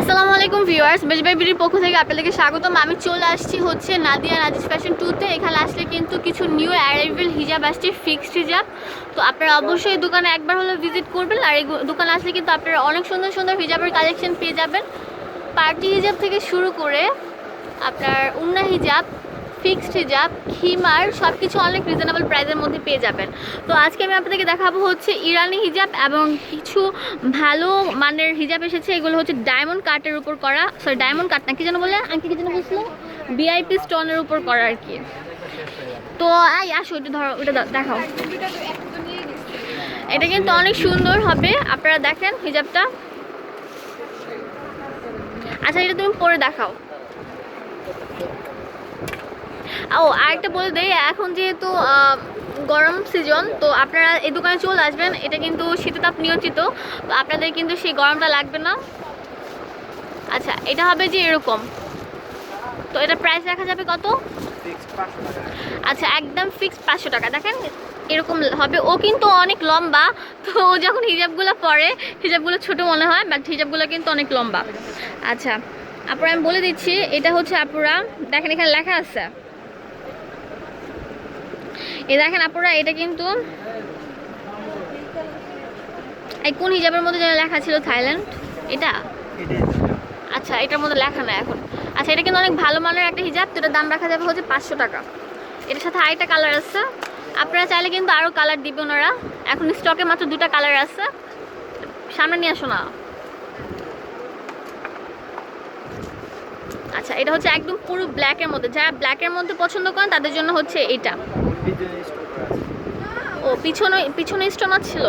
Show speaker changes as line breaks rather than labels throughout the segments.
আসসালামু আলাইকুম ভিউয়ার্স বেজবাই বিডির পক্ষ থেকে আপনাদেরকে স্বাগতম। আমি চলে আসছি হচ্ছে নাদিয়া নাজিস ফ্যাশন টুতে। এখানে আসলে কিন্তু কিছু নিউ অ্যারাইভেল হিজাব আসছে ফিক্সড হিজাব তো আপনারা অবশ্যই দোকানে একবার হলে ভিজিট করবেন আর এই দোকানে আসলে কিন্তু আপনারা অনেক সুন্দর সুন্দর হিজাবের কালেকশন পেয়ে যাবেন। পার্টি হিজাব থেকে শুরু করে আপনার উন্না হিজাব ফিক্সড হিজাব খিমার সব কিছু অনেক রিজনেবল প্রাইসের মধ্যে পেয়ে যাবেন। তো আজকে আমি আপনাদেরকে দেখাবো হচ্ছে ইরানি হিজাব এবং কিছু ভালো মানের হিজাব এসেছে। এগুলো হচ্ছে ডায়মন্ড কাটের উপর করা সরি ডায়মন্ড কাট না, কি যেন বলে? আঙ্কি কি যেন বলছিল? ভিআইপি স্টোনের উপর করা আর কি। তো আই আসো ওটা ধরো, ওটা দেখাও। এটা কিন্তু অনেক সুন্দর হবে, আপনারা দেখেন হিজাবটা। আচ্ছা এটা তুমি পরে দেখাও। ও, আরেকটা বলে দেই, এখন যেহেতু গরম সিজন তো আপনারা এই দোকানে চলে আসবেন, এটা কিন্তু শীততাপ নিয়ন্ত্রিত আপনাদের কিন্তু সেই গরমটা লাগবে না। আচ্ছা এটা হবে যে এরকম। তো এটা প্রাইস রাখা যাবে কত? আচ্ছা একদম ফিক্সড পাঁচশো টাকা। দেখেন, এরকম হবে। ও কিন্তু অনেক লম্বা, তো ও যখন হিজাবগুলো পরে, হিজাবগুলো ছোট মনে হয় বাট হিজাবগুলো কিন্তু অনেক লম্বা। আচ্ছা আপনারা আমি বলে দিচ্ছি, এটা হচ্ছে আপুরা, দেখেন এখানে লেখা আছে। এই দেখেন আপুরা এটা কিন্তু এই কোন হিজাবের মধ্যে যেন লেখা ছিল থাইল্যান্ড? এটা? আচ্ছা এটার মধ্যে লেখা না এখন। আচ্ছা এটা কিন্তু অনেক ভালো মানের একটা হিজাব তো এটার দাম রাখা যাবে হচ্ছে পাঁচশো টাকা। এটার সাথে আরেকটা কালার আছে। আপনারা চাইলে কিন্তু আরও কালার দিবে ওনারা। এখন স্টকে মাত্র দুটা কালার আছে। সামনে নিয়ে আসো না। আচ্ছা এটা হচ্ছে একদম পুরো ব্ল্যাকের মধ্যে। যারা ব্ল্যাকের মধ্যে পছন্দ করেন তাদের জন্য হচ্ছে এটা ও, পিছনে পিছনে স্টোন ছিল?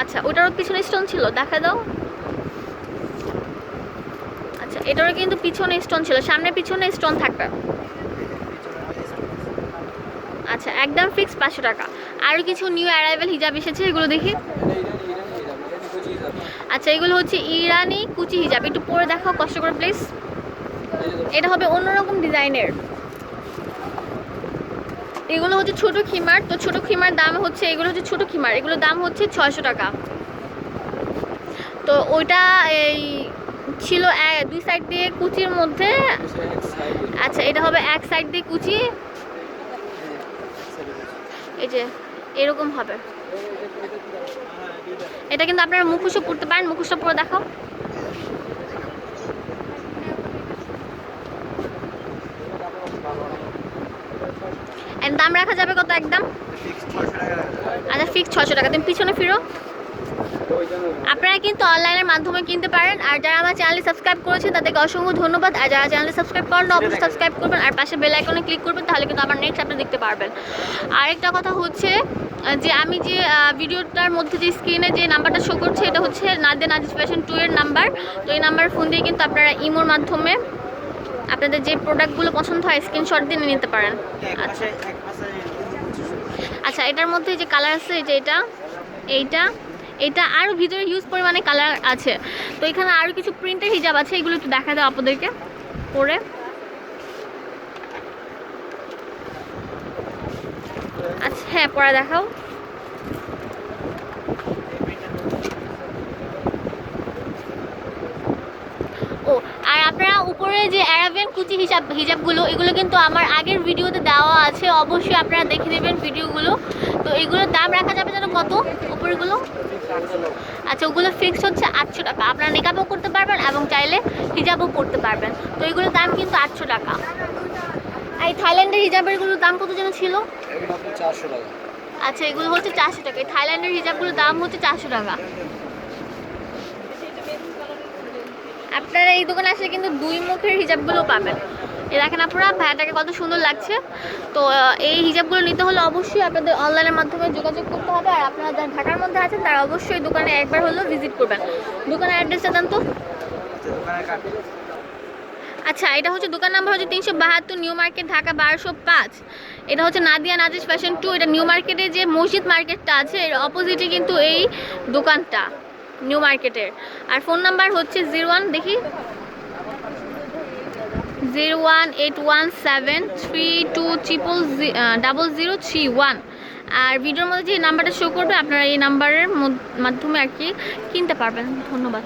আচ্ছা ওটারও পিছনে স্টোন ছিল, দেখা দাও। আচ্ছা এটারও কিন্তু পিছনে স্টোন ছিল, সামনে পিছনে স্টোন থাকবে। আচ্ছা একদম ফিক্স পাঁচশো টাকা। আরও কিছু নিউ অ্যারাইভেল হিজাব এসেছে, এগুলো দেখি। আচ্ছা এগুলো হচ্ছে ইরানি কুচি হিজাব। একটু পরে দেখাও, কষ্ট করে প্লিজ এটা হবে অন্যরকম ডিজাইনের এগুলো হচ্ছে ছোট খিমার। তো ছোট খিমার দাম হচ্ছে, এগুলো হচ্ছে ছোট খিমার। এগুলোর দাম হচ্ছে ছয়শো টাকা। তো ওইটা এই ছিল দুই সাইড দিয়ে কুচির মধ্যে। আচ্ছা এটা হবে এক সাইড দিয়ে কুচি। এই যে, এরকম হবে। এটা কিন্তু আপনারা মুখোশও পড়তে পারেন। মুখোশটা পরে দেখাও। দাম রাখা যাবে কত একদম? আচ্ছা ফিক্স ছশো টাকা। তুমি পিছনে ফিরো। আপনারা কিন্তু অনলাইনের মাধ্যমে কিনতে পারেন। আর যারা আমার চ্যানেলে সাবস্ক্রাইব করেছেন তাদেরকে অসংখ্য ধন্যবাদ। আর যারা চ্যানেলে সাবস্ক্রাইব করেন অবশ্যই সাবস্ক্রাইব করবেন। আর পাশে বেল আইকনে ক্লিক করবেন, তাহলে কিন্তু আমার নেক্সট আপনি দেখতে পারবেন। আরেকটা কথা হচ্ছে, যে আমি যে ভিডিওটার মধ্যে যে স্ক্রিনে যে নাম্বারটা শো করছে, এটা হচ্ছে নাদে নাজিস ফ্যাশন টু এর নাম্বার তো এই নাম্বার ফোন দিয়ে কিন্তু আপনারা ইমোর মাধ্যমে আপনাদের যে প্রোডাক্টগুলো পছন্দ হয় স্ক্রিনশট দিয়ে নিয়ে নিতে পারেন। আচ্ছা। আচ্ছা এটার মধ্যে যে কালার আছে যে এটা এইটা এটা আরও ভিতরে হিউজ পরিমাণে কালার আছে। তো এখানে আরও কিছু প্রিন্টের হিজাব আছে এগুলো একটু দেখা দাও আপনাদেরকে পরে। আচ্ছা হ্যাঁ পরে দেখাও। ও আর আপনারা উপরে যে হিসাব হিজাবগুলো এগুলো কিন্তু আমার আগের ভিডিওতে দেওয়া আছে। অবশ্যই আপনারা দেখে নেবেন ভিডিওগুলো। তো এগুলোর দাম রাখা যাবে যেন কত উপরেগুলো? আচ্ছা ওগুলো ফিক্সড হচ্ছে আটশো টাকা। আপনারা মেকআপও করতে পারবেন এবং চাইলে হিজাবও পরতে পারবেন। তো এগুলোর দাম কিন্তু আটশো টাকা। এই থাইল্যান্ডের হিজাবেরগুলোর দাম কত যেন ছিল?
চারশো টাকা।
আচ্ছা এগুলো হচ্ছে চারশো টাকা। এই থাইল্যান্ডের হিজাবগুলোর দাম হচ্ছে চারশো টাকা। আপনারা এই দোকানে আসলে কিন্তু দুই মুখের হিজাবগুলো পাবেন। এই দেখেন আপনারা, ভাইয়াটাকে কত সুন্দর লাগছে। তো এই হিজাবগুলো নিতে হলে অবশ্যই আপনাদের অনলাইনের মাধ্যমে যোগাযোগ করতে হবে। আর আপনারা যারা ঢাকার মধ্যে আছেন, তারা অবশ্যই দোকানে একবার হলেও ভিজিট করবেন। দোকানের অ্যাড্রেসটা দেন তো। আচ্ছা এটা হচ্ছে দোকান নাম্বার হচ্ছে তিনশো বাহাত্তর নিউ মার্কেট, ঢাকা বারোশো পাঁচ। এটা হচ্ছে নাদিয়া নাজিস ফ্যাশন টু এটা নিউ মার্কেটে যে মসজিদ মার্কেটটা আছে, এর অপোজিটে কিন্তু এই দোকানটা, নিউ মার্কেটের। আর ফোন নাম্বার হচ্ছে জিরো ওয়ান দেখি। Zero one eight one seven three two triple double zero three one আর ভিডিওর মধ্যে যে নাম্বারটা শো করবে, আপনারা এই নাম্বারের মাধ্যমে আর কি কিনতে পারবেন। ধন্যবাদ।